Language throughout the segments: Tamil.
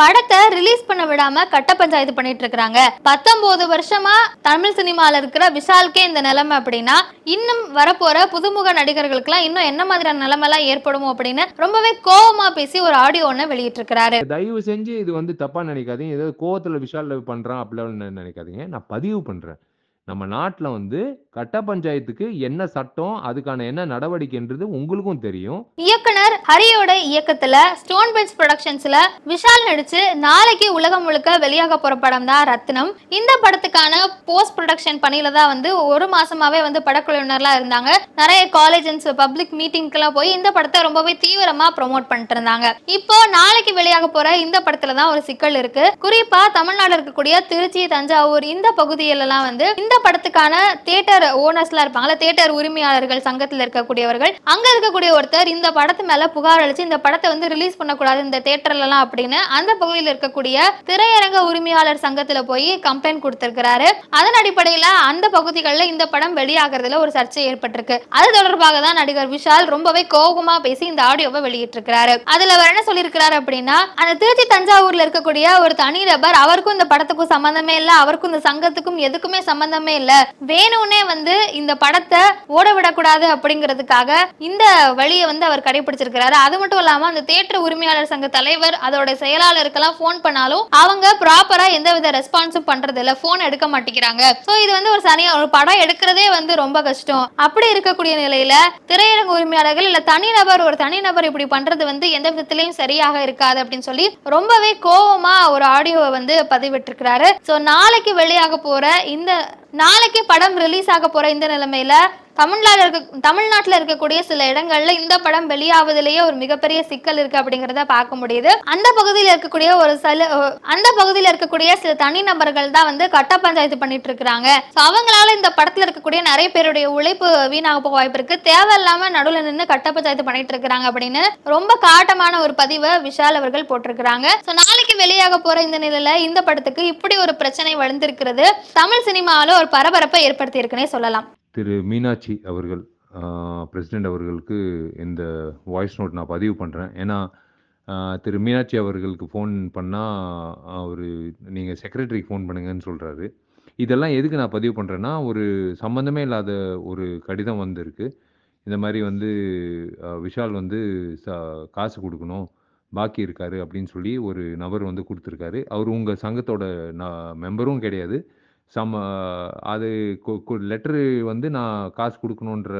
படத்தை ரிலீஸ் பண்ண விடாம கட்ட பஞ்சாயத்து பண்ணிட்டு இருக்காங்க பத்தொன்பது வருஷமா தமிழ் சினிமால இருக்கிற விஷாலுக்கே இந்த நிலைமை அப்படின்னா இன்னும் வரப்போற புதுமுக நடிகர்களுக்குலாம் இன்னும் என்ன மாதிரியான நிலைமை எல்லாம் ஏற்படுமோ அப்படின்னு ரொம்பவே கோபமா பேசி ஒரு ஆடியோ ஒண்ணு வெளியிட்டு இருக்கிறாரு தயவு செஞ்சு இது வந்து தப்பா நினைக்காதீங்க. ஏதோ கோவத்துல விஷால் பண்றான் அப்படிலாம் நினைக்காதீங்க. நான் பதிவு பண்றேன். நம்ம நாட்டில் வந்து கட்ட பஞ்சாயத்துக்கு என்ன சட்டம் அதுக்கான என்ன நடவடிக்கைன்றது உங்களுக்கும் தெரியும். இயக்குனர் ஹரியோட இயக்கத்துல ஸ்டோன் பெஞ்ச் ப்ரொடக்ஷன்ஸ்ல விஷால் நடிச்சு நாளைக்கு உலகம் முழுக்க வெளியாக போற படம் தான் ரத்னம். இந்த படத்துக்கான போஸ்ட் ப்ரொடக்ஷன் பணியில தான் வந்து ஒரு மாசமாவே வந்து படக்குழுவினர்லாம் இருந்தாங்க. நிறைய காலேஜ் பப்ளிக் மீட்டிங்க்கெல்லாம் போய் இந்த படத்தை ரொம்பவே தீவிரமா ப்ரோமோட் பண்ணிட்டு இருந்தாங்க. இப்போ நாளைக்கு வெளியாக போற இந்த படத்துல தான் ஒரு சிக்கல் இருக்கு. குறிப்பா தமிழ்நாடு இருக்கக்கூடிய திருச்சி தஞ்சாவூர் இந்த பகுதியிலலாம் வந்து இந்த படத்துக்கான தியேட்டர் ஓனர்ஸ்லாம் இருப்பாங்கல்ல தியேட்டர் உரிமையாளர்கள் சங்கத்தில் இருக்கக்கூடியவர்கள் அங்க இருக்கக்கூடிய ஒருத்தர் இந்த படத்து மேல புகார் அளிச்சு இந்த படத்தை வந்து ரிலீஸ் பண்ணக்கூடாது இந்த தியேட்டர்லலாம் அப்படின்னு அந்த பகுதியில் இருக்கக்கூடிய திரையரங்க உரிமையாளர் சங்கத்துல போய் கம்ப்ளைண்ட் கொடுத்திருக்கிறாரு. அதன் அடிப்படையில அந்த பகுதிகளில் இந்த படம் வெளியாகிறதுல ஒரு சர்ச்சை ஏற்பட்டிருக்கு. அது தொடர்பாக தான் நடிகர் விஷால் ரொம்பவே கோபமா பேசி இந்த ஆடியோவை வெளியிட்டிருக்கிறாரு. அதுல அவர் என்ன சொல்லியிருக்கிறாரு அப்படின்னா அந்த திருச்சி தஞ்சாவூர்ல இருக்கக்கூடிய ஒரு தனிநபர் அவருக்கும் இந்த படத்துக்கும் சம்பந்தமே இல்ல அவருக்கும் இந்த சங்கத்துக்கும் எதுக்குமே சம்பந்தமே இல்ல. வேணும்னே வந்து இந்த படத்தை ஓட விடக்கூடாது அப்படிங்கிறதுக்காக இந்த வழியை வந்து அவர் கடைபிடிச்சிருக்கிறாரு. அது மட்டும் இல்லாம அந்த தேட்டர் உரிமையாளர் சங்க தலைவர் அதோட செயலாளருக்கெல்லாம் ஃபோன் பண்ணாலும் அவங்க ப்ராப்பரா எந்தவித ரெஸ்பான்ஸும் பண்றது இல்ல. போன் எடுக்க மாட்டேங்கிறாங்க. சோ இது வந்து ஒரு சனியா ஒரு படம் எடுக்கிறதே வந்து ரொம்ப கஷ்டம். அப்படி இருக்கக்கூடிய நிலையில திரையரங்க உரிமையாளர்கள் இல்ல தனிநபர் ஒரு தனிநபர் இப்படி பண்றது வந்து எந்த விதத்திலையும் சரியாக இருக்காது அப்படின்னு சொல்லி ரொம்பவே கோபமா ஒரு ஆடியோவை வந்து பதிவிட்டிருக்கிறாரு. சோ நாளைக்கு வெளியாக போற இந்த நாளைக்கு படம் ரிலீஸ் ஆக போற இந்த நிலைமையில தமிழ்நாடு இருக்க தமிழ்நாட்டில் இருக்கக்கூடிய சில இடங்கள்ல இந்த படம் வெளியாவதிலேயே ஒரு மிகப்பெரிய சிக்கல் இருக்கு அப்படிங்கிறத பார்க்க முடியுது. அந்த பகுதியில் இருக்கக்கூடிய ஒரு சில அந்த பகுதியில் இருக்கக்கூடிய சில தனி நபர்கள் தான் வந்து கட்ட பஞ்சாயத்து பண்ணிட்டு இருக்கிறாங்க. ஸோ அவங்களால இந்த படத்தில் இருக்கக்கூடிய நிறைய பேருடைய உழைப்பு வீணாக போக வாய்ப்பு இருக்கு. தேவையில்லாம நடுவில் நின்று கட்ட பஞ்சாயத்து பண்ணிட்டு இருக்கிறாங்க அப்படின்னு ரொம்ப காட்டமான ஒரு பதிவை விஷால் அவர்கள் போட்டிருக்கிறாங்க. ஸோ நாளைக்கு வெளியாக போற இந்த நிலையில இந்த படத்துக்கு இப்படி ஒரு பிரச்சனை வளர்ந்திருக்கிறது. தமிழ் சினிமாவில் ஒரு பரபரப்பை ஏற்படுத்தி இருக்குன்னே சொல்லலாம். திரு மீனாட்சி அவர்கள் பிரசிடெண்ட் அவர்களுக்கு இந்த வாய்ஸ் நோட் நான் பதிவு பண்ணுறேன் ஏன்னா திரு மீனாட்சி அவர்களுக்கு ஃபோன் பண்ணால் அவர் நீங்கள் செக்ரட்டரிக்கு ஃபோன் பண்ணுங்கன்னு சொல்கிறாரு இதெல்லாம் எதுக்கு நான் பதிவு பண்ணுறேன்னா ஒரு சம்மந்தமே இல்லாத ஒரு கடிதம் வந்திருக்கு. இந்த மாதிரி வந்து விஷால் வந்து ச காசு கொடுக்கணும் பாக்கி இருக்காரு அப்படின்னு சொல்லி ஒரு நபர் வந்து கொடுத்துருக்காரு. அவர் உங்கள் சங்கத்தோட நான் மெம்பரும் கிடையாது. சம அது லெட்ரு வந்து நான் காசு கொடுக்கணுன்ற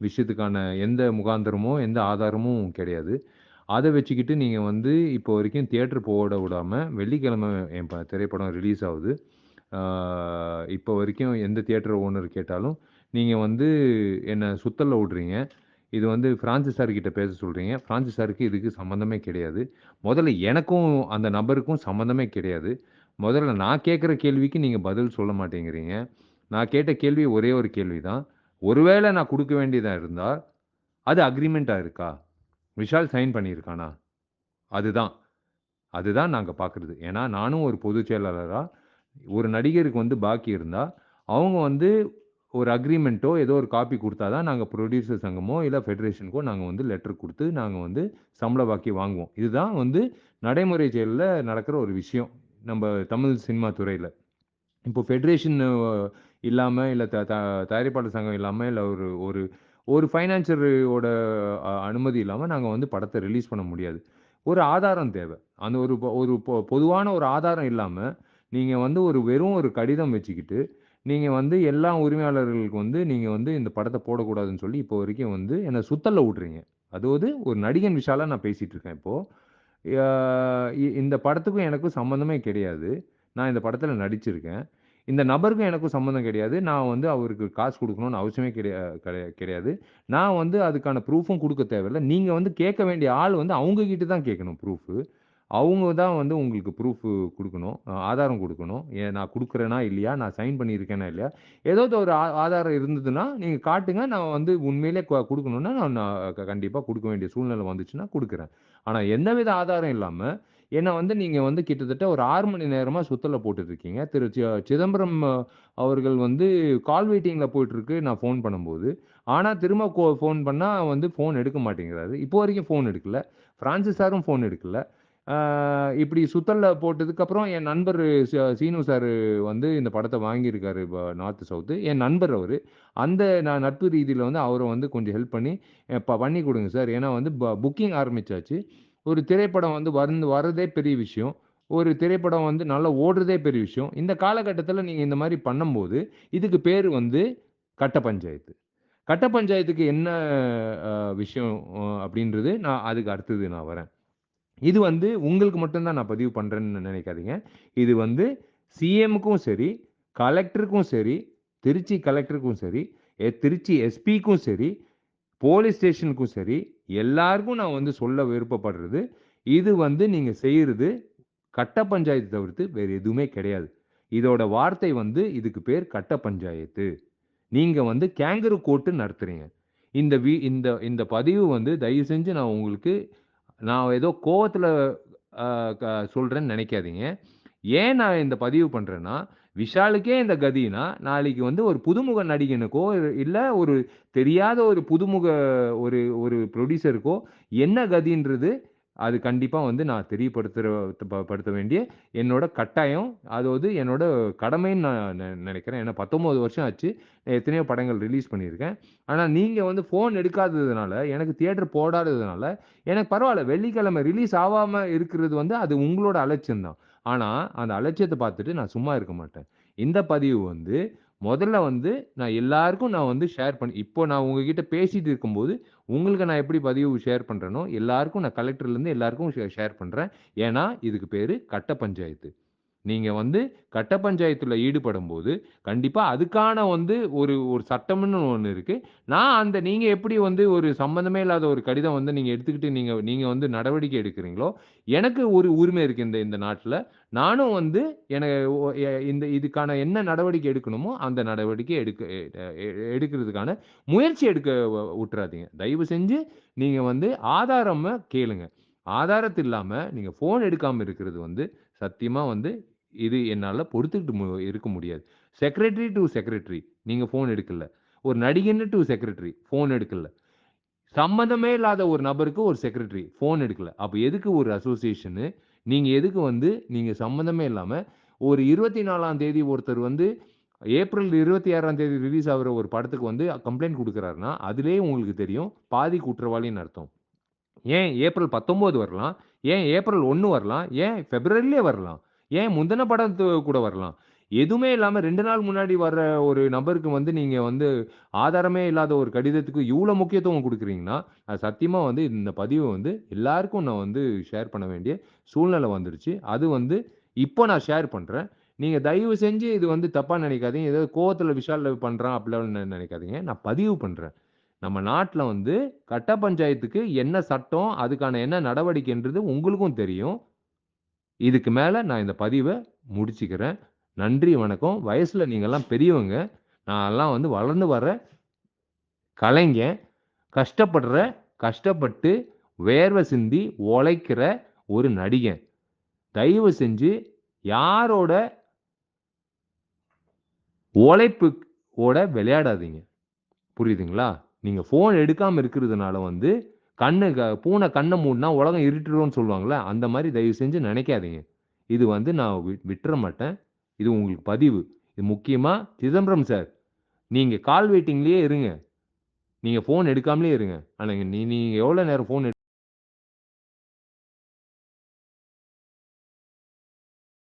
விஷயத்துக்கான எந்த முகாந்திரமோ எந்த ஆதாரமும் கிடையாது. அதை வச்சுக்கிட்டு நீங்கள் வந்து இப்போ வரைக்கும் தியேட்டர் போட விடாமல் வெள்ளிக்கிழமை என் ப- திரைப்படம் ரிலீஸ் ஆகுது. இப்போ வரைக்கும் எந்த தியேட்டர் ஓனர் கேட்டாலும் நீங்கள் வந்து என்னை சுத்தலில் விட்றீங்க. இது வந்து ஃப்ரான்சிஸ் சார் கிட்ட பேச சொல்கிறீங்க ஃப்ரான்சிஸ் சாருக்கு இதுக்கு சம்மந்தமே கிடையாது. முதல்ல எனக்கும் அந்த நபருக்கும் சம்மந்தமே கிடையாது. முதல்ல நான் கேட்குற கேள்விக்கு நீங்கள் பதில் சொல்ல மாட்டேங்கிறீங்க. நான் கேட்ட கேள்வி ஒரே ஒரு கேள்வி தான் ஒருவேளை நான் கொடுக்க வேண்டியதாக இருந்தால் அது அக்ரிமெண்ட்டாக இருக்கா? விஷால் சைன் பண்ணியிருக்கானா? அதுதான். அதுதான் நாங்கள் பார்க்குறது ஏன்னா நானும் ஒரு பொதுச் செயலாளராக ஒரு நடிகருக்கு வந்து பாக்கி இருந்தால் அவங்க வந்து ஒரு அக்ரிமெண்ட்டோ ஏதோ ஒரு காப்பி கொடுத்தா தான் நாங்கள் ப்ரொடியூசர் சங்கமோ இல்லை ஃபெடரேஷனுக்கோ நாங்கள் வந்து லெட்டர் கொடுத்து நாங்கள் வந்து சம்பள பாக்கி வாங்குவோம். இதுதான் வந்து நடைமுறை செயலில் நடக்கிற ஒரு விஷயம். நம்ம தமிழ் சினிமா துறையில். இப்போ ஃபெடரேஷன் இல்லாமல் இல்லை த த- தயாரிப்பாளர் சங்கம் இல்லாமல் இல்லை ஒரு ஒரு ஒரு ஃபைனான்சரோட அனுமதி இல்லாமல் நாங்கள் வந்து படத்தை ரிலீஸ் பண்ண முடியாது. ஒரு ஆதாரம் தேவை. அந்த ஒரு ஒரு பொ- பொதுவான ஒரு ஆதாரம் இல்லாமல் நீங்கள் வந்து ஒரு வெறும் ஒரு கடிதம் வச்சுக்கிட்டு நீங்கள் வந்து எல்லா உரிமையாளர்களுக்கு வந்து நீங்கள் வந்து இந்த படத்தை போடக்கூடாதுன்னு சொல்லி இப்போ வரைக்கும் வந்து என்னை சுத்தல்ல விட்றீங்க அதாவது ஒரு நடிகன் விஷாலாக நான் பேசிகிட்டு இருக்கேன் இப்போது இந்த படத்துக்கும் எனக்கும் சம்மந்தமே கிடையாது. நான் இந்த படத்தில் நடிச்சிருக்கேன். இந்த நபருக்கும் எனக்கும் சம்மந்தம் கிடையாது. நான் வந்து அவருக்கு காசு கொடுக்கணும்னு அவசியமே கிடையா கிடையா- கிடையாது. நான் வந்து அதுக்கான ப்ரூஃபும் கொடுக்க தேவையில்லை. நீங்கள் வந்து கேட்க வேண்டிய ஆள் வந்து அவங்கக்கிட்ட தான் கேட்கணும் ப்ரூஃபு. அவங்க தான் வந்து உங்களுக்கு ப்ரூஃப் கொடுக்கணும் ஆதாரம் கொடுக்கணும். ஏன் நான் கொடுக்குறேனா இல்லையா? நான் சைன் பண்ணியிருக்கேனா இல்லையா? ஏதோ ஒரு ஆதாரம் இருந்ததுன்னா நீங்கள் காட்டுங்க. நான் வந்து உண்மையிலே கொடுக்கணுன்னா நான் நான் கண்டிப்பாக கொடுக்க வேண்டிய சூழ்நிலை வந்துச்சுன்னா கொடுக்குறேன். ஆனால் எந்தவித ஆதாரம் இல்லாமல் என்னை வந்து நீங்கள் வந்து கிட்டத்தட்ட ஒரு ஆறு மணி நேரமாக சுத்தலை போட்டுட்ருக்கீங்க. திரு சிதம்பரம் அவர்கள் வந்து கால் வெயிட்டிங்கில் போயிட்டுருக்கு நான் ஃபோன் பண்ணும்போது. ஆனால் திரும்ப ஃபோன் பண்ணால் வந்து ஃபோன் எடுக்க மாட்டேங்கிறாரு. இப்போ வரைக்கும் ஃபோன் எடுக்கல. ஃப்ரான்சிஸ் சாரும் ஃபோன் எடுக்கல. இப்படி சுத்தல்ல போட்டதுக்கப்புறம் என் நண்பர் சீனு சார் வந்து இந்த படத்தை வாங்கியிருக்காரு நார்த்து சவுத்து. என் நண்பர் அவர். அந்த நான் நட்பு ரீதியில் வந்து அவரை வந்து கொஞ்சம் ஹெல்ப் பண்ணி பண்ணி கொடுங்க சார். ஏன்னா வந்து புக்கிங் ஆரம்பிச்சாச்சு. ஒரு திரைப்படம் வந்து வந்து வர்றதே பெரிய விஷயம். ஒரு திரைப்படம் வந்து நல்லா ஓடுறதே பெரிய விஷயம். இந்த காலகட்டத்தில் நீங்கள் இந்த மாதிரி பண்ணும்போது இதுக்கு பேர் வந்து கட்ட பஞ்சாயத்து. கட்ட பஞ்சாயத்துக்கு என்ன விஷயம் அப்படின்றது நான் அதுக்கு அடுத்தது நான் வரேன். இது வந்து உங்களுக்கு மட்டும்தான் நான் பதிவு பண்ணுறேன்னு நினைக்காதீங்க. இது வந்து சிஎம்க்கும் சரி கலெக்டருக்கும் சரி திருச்சி கலெக்டருக்கும் சரி திருச்சி எஸ்பிக்கும் சரி போலீஸ் ஸ்டேஷனுக்கும் சரி எல்லாருக்கும் நான் வந்து சொல்ல விருப்பப்படுறது இது வந்து நீங்கள் செய்கிறது கட்ட பஞ்சாயத்து தவிர்த்து வேறு எதுவுமே கிடையாது. இதோட வார்த்தை வந்து இதுக்கு பேர் கட்ட பஞ்சாயத்து. நீங்கள் வந்து கேங்கரு கோட்டு நடத்துகிறீங்க இந்த வி இந்த இந்த பதிவு வந்து தயவு செஞ்சு நான் உங்களுக்கு நான் ஏதோ கோவத்தில் சொல்கிறேன்னு நினைக்காதீங்க. ஏன் நான் இந்த பதிவு பண்ணுறேன்னா விஷாலுக்கே இந்த கதினா நாளைக்கு வந்து ஒரு புதுமுக நடிகனுக்கோ இல்லை ஒரு தெரியாத ஒரு புதுமுக ஒரு ஒரு ப்ரொடியூசருக்கோ என்ன கதின்றது? அது கண்டிப்பாக வந்து நான் தெரியப்படுத்துகிற ப- படுத்த வேண்டிய என்னோட கட்டாயம். அதாவது என்னோட கடமைன்னு நான் நினைக்கிறேன். ஏன்னா பத்தொம்போது வருஷம் ஆச்சு. எத்தனையோ படங்கள் ரிலீஸ் பண்ணியிருக்கேன். ஆனால் நீங்கள் வந்து ஃபோன் எடுக்காததுனால எனக்கு தியேட்டர் போடாததுனால எனக்கு பரவாயில்ல. வெள்ளிக்கிழமை ரிலீஸ் ஆகாமல் இருக்கிறது வந்து அது உங்களோட அலட்சியம் தான் ஆனால் அந்த அலட்சியத்தை பார்த்துட்டு நான் சும்மா இருக்க மாட்டேன். இந்த பதிவு வந்து முதல்ல வந்து நான் எல்லாருக்கும் நான் வந்து ஷேர் பண்ணி இப்போ நான் உங்ககிட்ட பேசிட்டு இருக்கும்போது உங்களுக்கு நான் எப்படி பதிவு ஷேர் பண்ணுறேனோ எல்லாருக்கும் நான் கலெக்டர்லேருந்து எல்லாருக்கும் ஷேர் பண்ணுறேன் ஏன்னா இதுக்கு பேர் கட்ட பஞ்சாயத்து. நீங்கள் வந்து கட்ட பஞ்சாயத்தில் ஈடுபடும் போது கண்டிப்பாக அதுக்கான வந்து ஒரு ஒரு சட்டம்னு ஒன்று இருக்குது நான் அந்த நீங்கள் எப்படி வந்து ஒரு சம்மந்தமே இல்லாத ஒரு கடிதம் வந்து நீங்கள் எடுத்துக்கிட்டு நீங்கள் நீங்கள் வந்து நடவடிக்கை எடுக்கிறீங்களோ எனக்கு ஒரு உரிமை இருக்குது இந்த இந்த நாட்டில். நானும் வந்து எனக்கு இந்த இதுக்கான என்ன நடவடிக்கை எடுக்கணுமோ அந்த நடவடிக்கை எடுக்க எடுக்கிறதுக்கான முயற்சி எடுக்க விட்டுறாதீங்க தயவு செஞ்சு நீங்கள் வந்து ஆதாரமாக கேளுங்க. ஆதாரத்து இல்லாமல் நீங்கள் ஃபோன் எடுக்காமல் இருக்கிறது வந்து சத்தியமாக வந்து இது என்னால் பொறுத்துக்கிட்டு மு- இருக்க முடியாது. செக்ரட்டரி டு செக்ரட்டரி நீங்கள் ஃபோன் எடுக்கல. ஒரு நடிகன்னு டு செக்ரட்டரி ஃபோன் எடுக்கல. சம்மந்தமே இல்லாத ஒரு நபருக்கு ஒரு செக்ரட்டரி ஃபோன் எடுக்கல. அப்போ எதுக்கு ஒரு அசோசியேஷனு நீங்கள் எதுக்கு வந்து நீங்கள் சம்மந்தமே இல்லாமல் ஒரு இருபத்தி நாலாம் தேதி ஒருத்தர் வந்து ஏப்ரல் இருபத்தி ஆறாம் தேதி ரிலீஸ் ஆகிற ஒரு படத்துக்கு வந்து கம்ப்ளைண்ட் கொடுக்குறாருன்னா அதுலேயே உங்களுக்கு தெரியும். பாதி குற்றவாளின்னு அர்த்தம். ஏன்? ஏப்ரல் பத்தொம்போது வரலாம். ஏன் ஏப்ரல் ஒன்று வரலாம்? ஏன் ஃபெப்ரவரிலே வரலாம்? ஏன் முந்தின படத்து கூட வரலாம்? எதுவுமே இல்லாமல் ரெண்டு நாள் முன்னாடி வர்ற ஒரு நபருக்கு வந்து நீங்கள் வந்து ஆதாரமே இல்லாத ஒரு கடிதத்துக்கு இவ்வளோ முக்கியத்துவம் கொடுக்குறீங்கன்னா அது சத்தியமாக வந்து இந்த பதிவை வந்து எல்லாருக்கும் நான் வந்து ஷேர் பண்ண வேண்டிய சூழ்நிலை வந்துருச்சு. அது வந்து இப்போ நான் ஷேர் பண்ணுறேன் நீங்கள் தயவு செஞ்சு இது வந்து தப்பாக நினைக்காதீங்க. ஏதோ கோவத்தில் விஷாலில் பண்ணுறான் அப்படிலாம் நினைக்காதீங்க. நான் பதிவு பண்ணுறேன் நம்ம நாட்டில் வந்து கட்ட பஞ்சாயத்துக்கு என்ன சட்டம் அதுக்கான என்ன நடவடிக்கைன்றது உங்களுக்கும் தெரியும். இதுக்கு மேலே நான் இந்த பதிவை முடிச்சுக்கிறேன். நன்றி வணக்கம். வயசில் நீங்கள்லாம் பெரியவங்க. நான்லாம் வந்து வளர்ந்து வர கலைஞன். கஷ்டப்படுற கஷ்டப்பட்டு வேர்வை சிந்தி உழைக்கிற ஒரு நடிகன். தயவு செஞ்சு யாரோட உழைப்புவோட விளையாடாதீங்க. புரியுதுங்களா? நீங்கள் ஃபோன் எடுக்காமல் இருக்கிறதுனால வந்து கண்ணு க- பூனை கண்ணை மூடினா உலகம் இருட்டுரும்னு சொல்லுவாங்கள்ல அந்த மாதிரி தயவு செஞ்சு நினைக்காதீங்க. இது வந்து நான் வி- விட்டுற மாட்டேன். இது உங்களுக்கு பதிவு. இது முக்கியமாக சிதம்பரம் சார் நீங்கள் கால் வெயிட்டிங்லேயே இருங்க. நீங்கள் ஃபோன் எடுக்காமலே இருங்க. ஆனால் நீ நீங்கள் எவ்வளோ நேரம் ஃபோன்